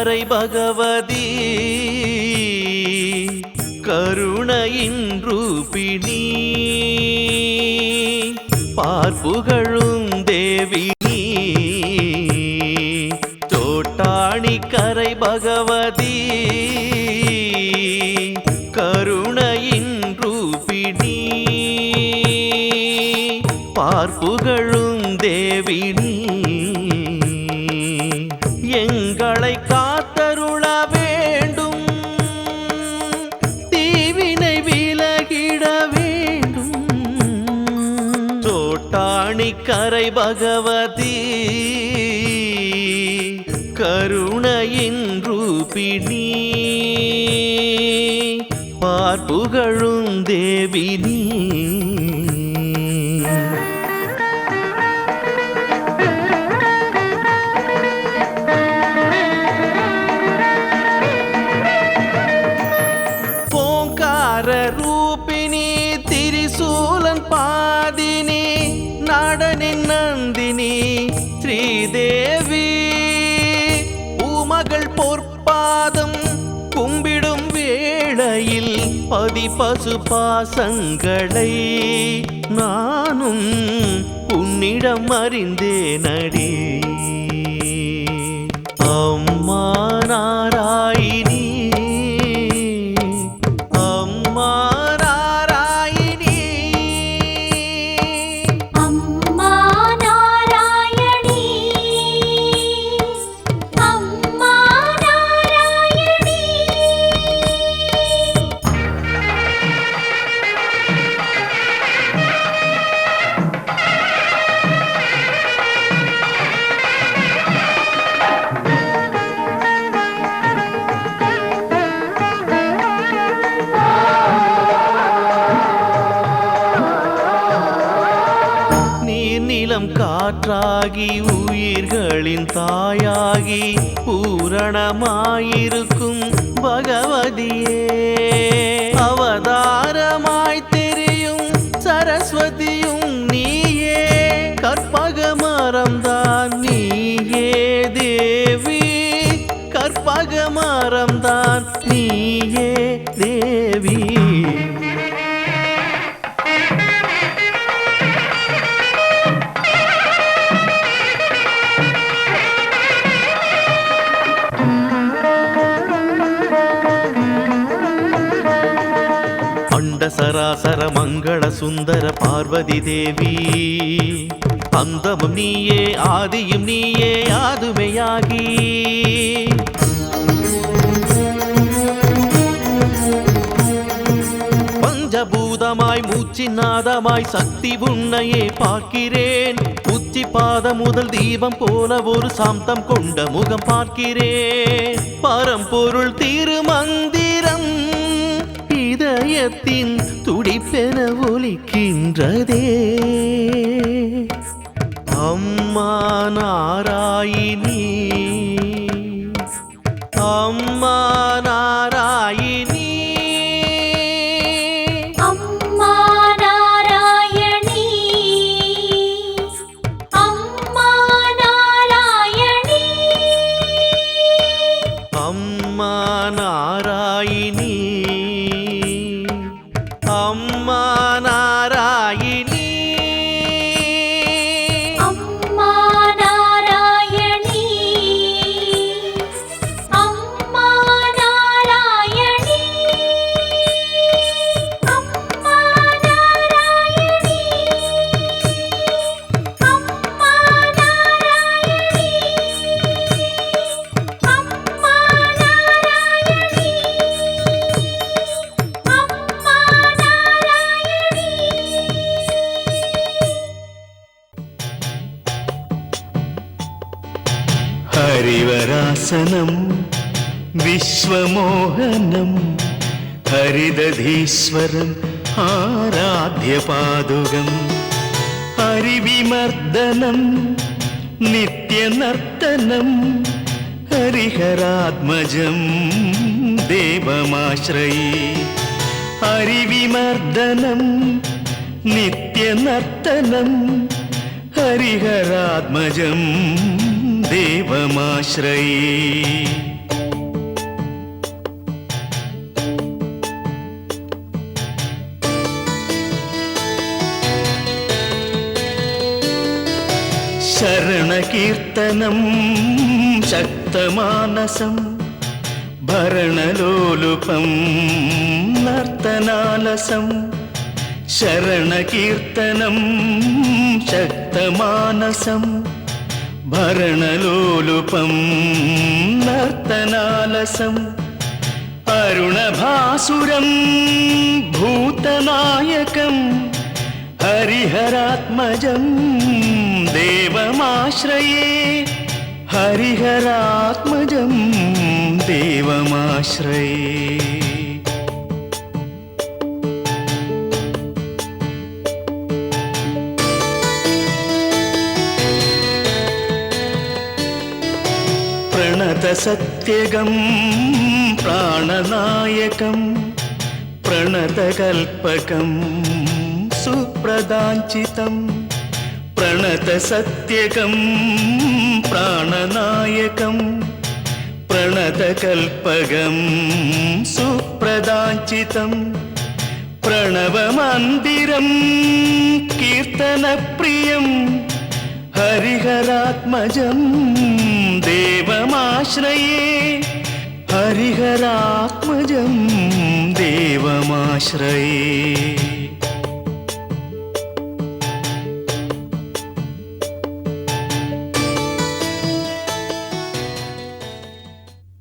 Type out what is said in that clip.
கரை பகவதி. கருணையின் ரூபிணி. பார்ப்புகழும் தேவி தோட்டாணி கரை பகவதி காத்தருள வேண்டும். தீவினை விலகிட வேண்டும். தோட்டாணி கரை பகவதி கருணையின் ரூபிணி பார்ப்புகழும் தேவினி ನಾಡನೆ ನಂದಿನಿ ശ്രീദേവി പൂമകൾ പൊർപ്പാദം കുമ്പിടും വേളയിൽ പതി പശുപാസങ്ങളെ നാനും ഉന്നിടം അറിന്തേ നടി അമ്മ காற்றாகி உயிர்களின் தாயாகி பூரணமாயிருக்கும் பகவதியே. அவதாரமாய் தெரியும் சரஸ்வதியும் நீயே. கற்பக மரம்தான் நீயே தேவி. கற்பக மரம்தான் நீயே. சராசர மங்கள சுந்தர பார்வதி தேவி. அந்தமும் நீயே ஆதியும் நீயே ஆதுமையாகி. பஞ்சபூதமாய் மூச்சிநாதமாய் சக்தி உன்னையே பார்க்கிறேன். உச்சி பாதம் முதல் தீபம் போல ஒரு சாந்தம் கொண்ட முகம் பார்க்கிறேன். பரம்பொருள் திருமந்தி இதயத்தின் துடிப்பென ஒலிக்கின்றதே. அம்மா நாராயணி அம்மா நாராயணி அம்மா நாராயணி அம்மா நாராயணி. அம்மா நாராயணி ഹരിവരാസനം വിശ്വമോഹനം ഹരിദധീശ്വരം ആരാധ്യപാദുകം ഹരിവിമർദ്ദനം നിത്യനർത്തനം ഹരിഹരാത്മജം ദേവമാശ്രയി ഹരിവിമർദ്ദനം നിത്യനർത്തനം ഹരിഹരാത്മജം. ദേവമാശ്രയേ. ശരണകീർത്തനം ശക്തമാനസം ഭരണലോലുപം നർത്തനാലസം ശരണകീർത്തനം ശക്തമാനസം ഭരണലോലുപം നർത്തനാലസം അരുണഭാസുരം ഭൂതനായകം ഹരിഹരാത്മജം ദേവമാശ്രയേ శాశ్వత సత్యగం ప్రాణనాయకం ప్రణతకల్పకం సుప్రదాంచితం ప్రణత సత్యకం ప్రాణనాయకం प्रणतकल्पगं सुप्रदाञ्चितं प्रणवमन्दिरं कीर्तनप्रियम् हरिहरात्मजं देवमाश्रये। हरिहरात्मजं देवमाश्रये।